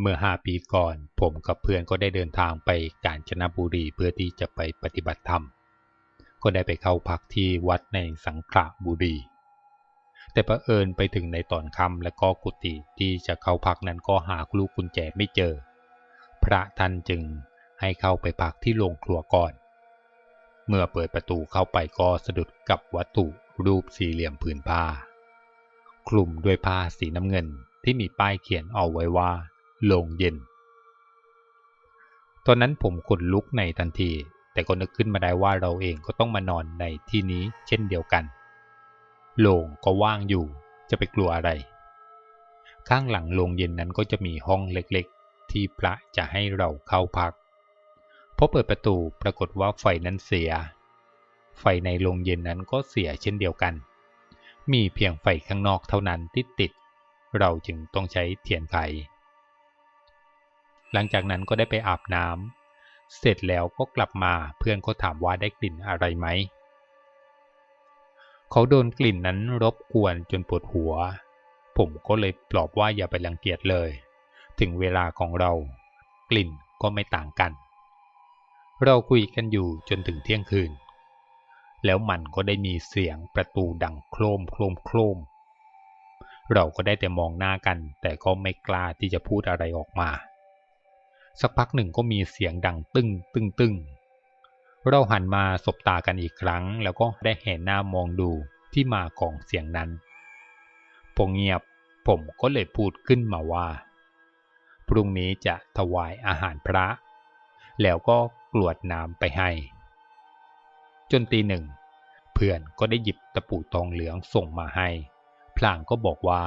เมื่อห้าปีก่อน ผมกับเพื่อนก็ได้เดินทางไปกาญจนบุรีเพื่อที่จะไปปฏิบัติธรรม ก็ได้ไปเข้าพักที่วัดในสังขละบุรี แต่ประเอิญไปถึงในตอนค่ำและก็กุฏิที่จะเข้าพักนั้นก็หาลูกกุญแจไม่เจอ พระท่านจึงให้เข้าไปพักที่โรงครัวก่อน เมื่อเปิดประตูเข้าไปก็สะดุดกับวัตถุรูปสี่เหลี่ยมผืนผ้า คลุมด้วยผ้าสีน้ำเงินที่มีป้ายเขียนเอาไว้ว่า โรงเย็น ตอนนั้นผมขนลุกในทันที แต่ก็นึกขึ้นมาได้ว่าเราเองก็ต้องมานอนในที่นี้เช่นเดียวกันโรงก็ว่างอยู่ จะไปกลัวอะไร ข้างหลังโรงเย็นนั้นก็จะมีห้องเล็กๆ ที่พระจะให้เราเข้าพักพอเปิดประตูปรากฏว่าไฟนั้นเสีย ไฟในโรงเย็นนั้นก็เสียเช่นเดียวกัน มีเพียงไฟข้างนอกเท่านั้นที่ติด เราจึงต้องใช้เทียนไข หลังจากนั้นก็ได้ไปอาบน้ำเสร็จแล้วก็กลับมาเพื่อนก็ถามว่าได้กลิ่นอะไรไหม เขาโดนกลิ่นนั้นรบกวนจนปวดหัว ผมก็เลยปลอบว่าอย่าไปรังเกียจเลย ถึงเวลาของเรา กลิ่นก็ไม่ต่างกัน เราคุยกันอยู่จนถึงเที่ยงคืน แล้วมันก็ได้มีเสียงประตูดังโครมโครมโครมเราก็ได้แต่มองหน้ากัน แต่ก็ไม่กล้าที่จะพูดอะไรออกมา สักพักหนึ่งก็มีเสียงดังตึ้งตึ้งตึ้งเราหันมาสบตากันอีกครั้ง แล้วก็ได้เห็นหน้ามองดูที่มาของเสียงนั้นพอเงียบผมก็เลยพูดขึ้นมาว่า พรุ่งนี้จะถวายอาหารพระ แล้วก็กรวดน้ำไปให้ จนตีหนึ่ง เพื่อนก็ได้หยิบตะปูทองเหลืองส่งมาให้ พลางก็บอกว่า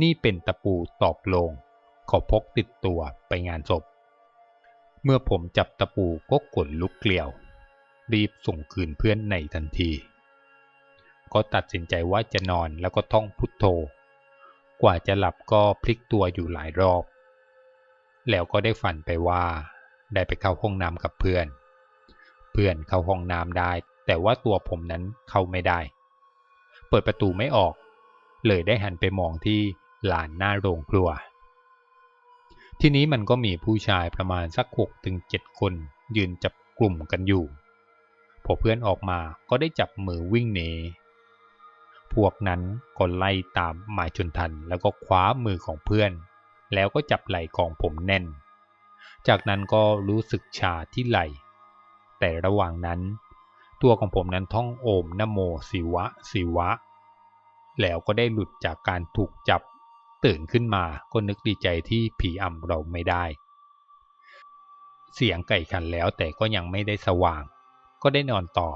นี่เป็นตะปูตอกลงขาพกติดตัวไปงานศพ เมื่อผมจับตะปูก็กดลุกเกลียว รีบส่งคืนเพื่อนในทันที ก็ตัดสินใจว่าจะนอนแล้วก็ท่องพุทโธ กว่าจะหลับก็พลิกตัวอยู่หลายรอบ แล้วก็ได้ฝันไปว่าได้ไปเข้าห้องน้ำกับเพื่อน เพื่อนเข้าห้องน้ำได้ แต่ว่าตัวผมนั้นเข้าไม่ได้ เปิดประตูไม่ออก เลยได้หันไปมองที่ลานหน้าโรงครัว ที่นี้มันก็มีผู้ชายประมาณสักหกถึงเจ็ดคนยืนจับกลุ่มกันอยู่ พอเพื่อนออกมาก็ได้จับมือวิ่งหนี พวกนั้นก็ไล่ตามมาจนทันแล้วก็คว้ามือของเพื่อน แล้วก็จับไหล่ของผมแน่น จากนั้นก็รู้สึกชาที่ไหล่ แต่ระหว่างนั้น ตัวของผมนั้นท่องโอมนโมสิวะสิวะ แล้วก็ได้หลุดจากการถูกจับ ตื่นขึ้นมาก็นึกดีใจที่ผีอำเราไม่ได้ เสียงไก่ขันแล้วแต่ก็ยังไม่ได้สว่าง ก็ได้นอนต่อ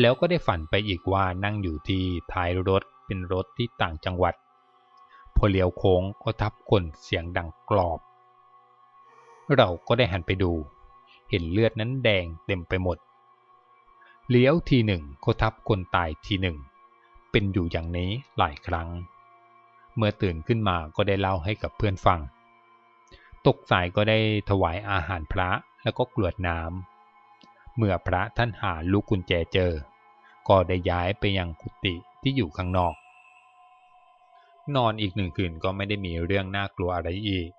แล้วก็ได้ฝันไปอีกว่านั่งอยู่ที่ท้ายรถเป็นรถที่ต่างจังหวัด พอเลี้ยวโค้งก็ทับคนเสียงดังกรอบ เราก็ได้หันไปดู เห็นเลือดนั้นแดงเต็มไปหมด เลี้ยวทีหนึ่งก็ทับคนตายทีหนึ่ง เป็นอยู่อย่างนี้หลายครั้ง เมื่อตื่นขึ้นมาก็ได้เล่าให้กับเพื่อนฟัง ตกสายก็ได้ถวายอาหารพระแล้วก็กรวดน้ำเมื่อพระท่านหาลูกกุญแจเจอ ก็ได้ย้ายไปยังกุฏิที่อยู่ข้างนอก นอนอีกหนึ่งคืนก็ไม่ได้มีเรื่องน่ากลัวอะไรอีก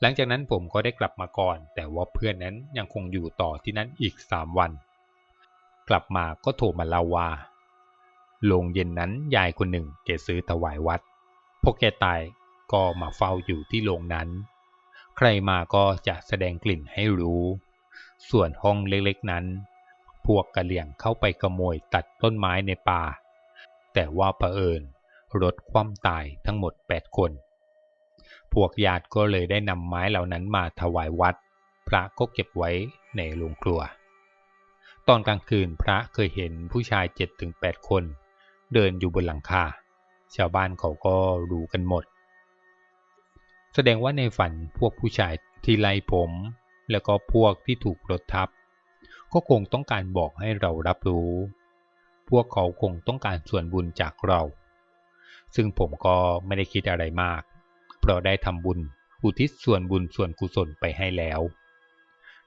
หลังจากนั้นผมก็ได้กลับมาก่อน แต่ว่าเพื่อนนั้นยังคงอยู่ต่อที่นั่นอีกสามวัน กลับมาก็โทรมาเล่าว่า โรงเย็นนั้นยายคนหนึ่งแกซื้อถวายวัดพอแกตายก็มาเฝ้าอยู่ที่โรงนั้น ใครมาก็จะแสดงกลิ่นให้รู้ ส่วนห้องเล็กๆนั้น พวกกะเหลี่ยงเข้าไปขโมยตัดต้นไม้ในป่า แต่ว่าเผอิญรถคว่ำตายทั้งหมดแปดคน พวกญาติก็เลยได้นำไม้เหล่านั้นมาถวายวัด พระก็เก็บไว้ในโรงครัว ตอนกลางคืนพระเคยเห็นผู้ชายเจ็ดถึงแปดคน เดินอยู่บนหลังคา ชาวบ้านเขาก็รู้กันหมด แสดงว่าในฝันพวกผู้ชายที่ไล่ผม แล้วก็พวกที่ถูกรถทับ ก็คงต้องการบอกให้เรารับรู้ พวกเขาคงต้องการส่วนบุญจากเรา ซึ่งผมก็ไม่ได้คิดอะไรมาก เพราะได้ทำบุญอุทิศส่วนบุญส่วนกุศลไปให้แล้ว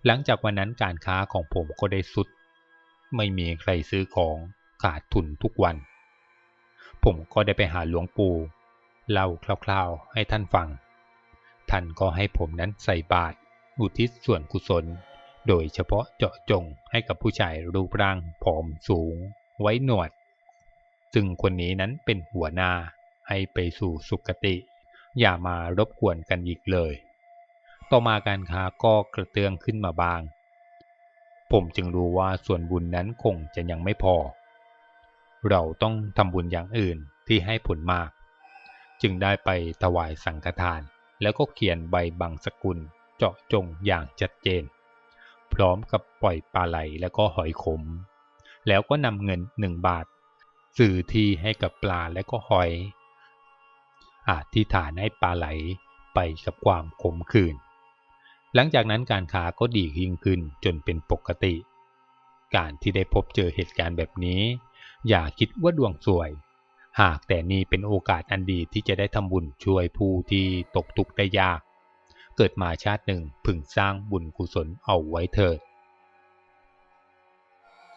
หลังจากวันนั้นการค้าของผมก็ได้สุด ไม่มีใครซื้อของขาดทุนทุกวัน ผมก็ได้ไปหาหลวงปู่เล่าคร่าวๆให้ท่านฟัง ท่านก็ให้ผมนั้นใส่บาตรอุทิศส่วนกุศล โดยเฉพาะเจาะจงให้กับผู้ชายรูปร่างผอมสูง ไว้หนวด ซึ่งคนนี้นั้นเป็นหัวหน้าให้ไปสู่สุคติ อย่ามารบกวนกันอีกเลย ต่อมาการค้าก็กระเตื้องขึ้นมาบาง ผมจึงรู้ว่าส่วนบุญนั้นคงจะยังไม่พอ เราต้องทำบุญอย่างอื่นที่ให้ผลมาก จึงได้ไปถวายสังฆทาน แล้วก็เขียนใบบังสกุลเจาะจงอย่างชัดเจน พร้อมกับปล่อยปลาไหลแล้วก็หอยขม แล้วก็นำเงินหนึ่งบาท สื่อที่ให้กับปลาและก็หอยอาที่ฐานให้ปลาไหลไปกับความขมขื่นหลังจากนั้นการค้าก็ดียิ่งขึ้นจนเป็นปกติ การที่ได้พบเจอเหตุการณ์แบบนี้ อย่าคิดว่าดวงสวย หากแต่นี่เป็นโอกาสอันดีที่จะได้ทำบุญช่วยผู้ที่ตกทุกข์ได้ยาก เกิดมาชาติหนึ่งพึงสร้างบุญกุศลเอาไว้เถิด